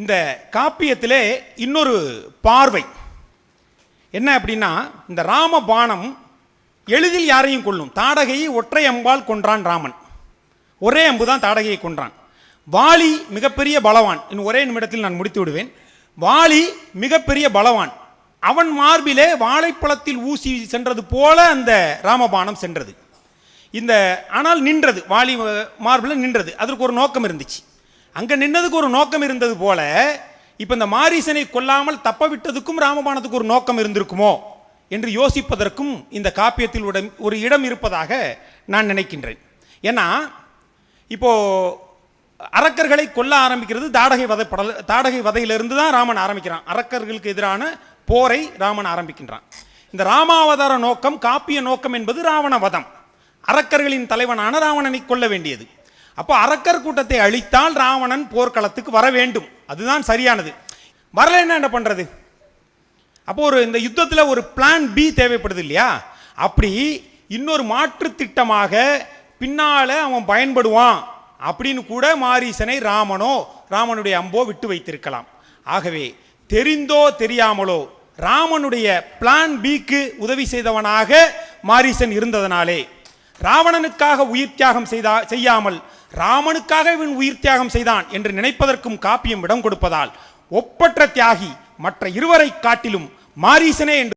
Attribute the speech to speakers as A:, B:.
A: இந்த காப்பியத்திலே இன்னொரு பார்வை. என்ன அப்படின்னா இந்த ராம பாணம் எளிதில் யாரையும் கொள்ளும் தாடகையை ஒற்றை அம்பால் கொன்றான் ராமன். ஒரே அம்பு தான் தாடகையை கொன்றான். வாலி மிகப்பெரிய பலவான். இன்னும் ஒரே நிமிடத்தில் நான் முடித்து விடுவேன். வாலி மிகப்பெரிய பலவான். அவன் மார்பிலே வாழைப்பழத்தில் ஊசி சென்றது போல அந்த ராமபானம் சென்றது. இந்த ஆனால் நின்றது. வாலி மார்பில் நின்றது. அதற்கு ஒரு நோக்கம் இருந்துச்சு. அங்கே நின்னதுக்கு ஒரு நோக்கம் இருந்தது போல இப்போ இந்த மாரீசனை கொல்லாமல் தப்ப விட்டதுக்கும் ராமபாணத்துக்கு ஒரு நோக்கம் இருந்திருக்குமோ என்று யோசிப்பதற்கும் இந்த காப்பியத்தில் ஒரு இடம் இருப்பதாக நான் நினைக்கின்றேன். ஏன்னா இப்போ அரக்கர்களை கொல்ல ஆரம்பிக்கிறது தாடகை வதை படல தாடகை வதையிலிருந்து தான் ராமன் ஆரம்பிக்கிறான். அரக்கர்களுக்கு எதிரான போரை ராமன் ஆரம்பிக்கின்றான். இந்த ராமாவதார நோக்கம் காப்பிய நோக்கம் என்பது ராவண வதம். அரக்கர்களின் தலைவனான ராவணனை கொல்ல வேண்டியது. அப்போ அரக்கர் கூட்டத்தை அழித்தால் ராவணன் போர்க்களத்துக்கு வர வேண்டும். அதுதான் சரியானது. வரலைன்னா என்ன பண்றது? அப்போ ஒரு இந்த யுத்தத்தில் ஒரு பிளான் பி தேவைப்படுது இல்லையா? அப்படி இன்னொரு மாற்று திட்டமாக பின்னால அவன் பயன்படுவான் அப்படின்னு கூட மாரீசனை ராமனோ ராமனுடைய அம்போ விட்டு வைத்திருக்கலாம். ஆகவே தெரிந்தோ தெரியாமலோ ராமனுடைய பிளான் பிக்கு உதவி செய்தவனாக மாரீசன் இருந்ததனாலே ராவணனுக்காக உயிர் தியாகம் செய்தா செய்யாமல் ராமனுக்காக இவன் உயிர் தியாகம் செய்தான் என்று நினைப்பதற்கும் காப்பியம் இடம் கொடுப்பதால் ஒப்பற்ற தியாகி மற்ற இருவரை காட்டிலும் மாரீசனே என்று